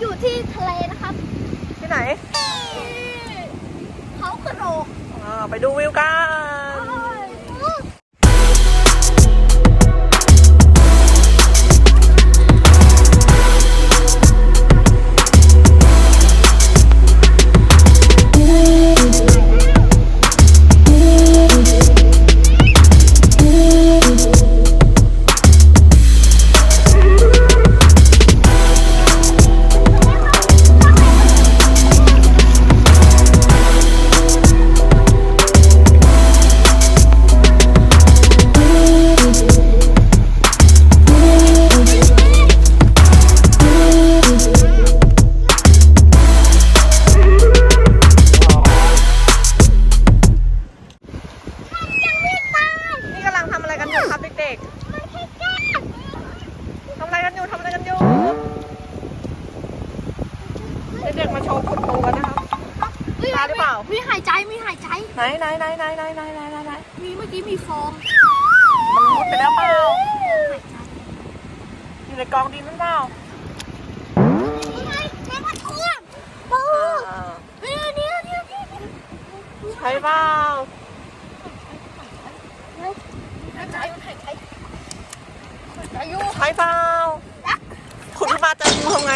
อยู่ที่ทะเลนะครับ ที่ไหนเขากระโดกอ่าไปดูวิวกันนี่ ครับเด็กๆทำอะไรกันอยู่ทำอะไรกันอยู่ เด็กๆมาโชว์คุณครูกันนะครับ ตาหรือเปล่า มีหายใจ มีหายใจ ไหนไหนไหนไหนไหนไหนไหนไหนไหนมีเมื่อกี้มีฟอง มันมุดไปแล้วเปล่าหายใจอยู่ในกองดินนั่นเปล่านี่ไงแมงกะพรุนปู อ่า เนี่ยเนี่ยเนี่ยเนี่ย ใช่เปล่า หายใจมันหายใจ ใจอยู่ใช่เปล่าคุณขึ้นมาเจองูทำไง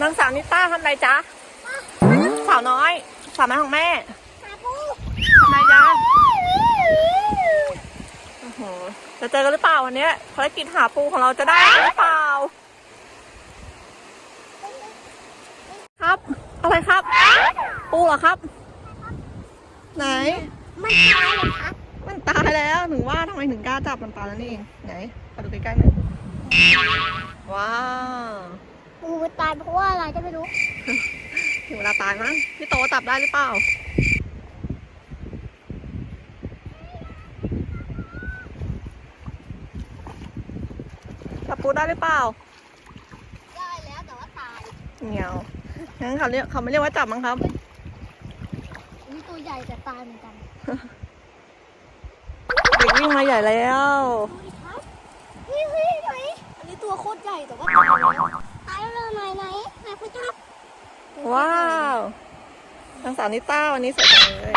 นางสาวนิต้าทำไรจ๊ะ สาวน้อย สาวน้อยของแม่หาปูทำไรจ๊ะจะเจอกันหรือเปล่าวันนี้ภารกิจหาปูของเราจะได้หรือเปล่า ครับ อะไรครับ ปูเหรอครับ ไหน ไม่ตายเลยครับมันตายแล้วถึงว่าทำไมถึงกล้าจับมันตายแล้วนี่เองไหนขอดูใกล้ๆหน่อยว้าวปูตายเพราะว่าอะไรจะไม่รู้ถึงเวลาตายมั้งพี่โตจับได้หรือเปล่าจับปูได้หรือเปล่าได้แล้วแต่ว่าตายเหนียวงั้นเขาเรียกเขาไม่เรียกว่าจับมั้งครับอันนี้ ตัวใหญ่แต่ตายเหมือนกันเด็กวิ่งมาใหญ่แล้วดูดิครับเฮ้ยเฮ้ยไหนอันนี้ตัวโคตรใหญ่แต่ว่าตายแล้วตายแล้วไหนไหนไหนคุณจับว้าวนางสาวนิต้าวันนี้สวยจังเลย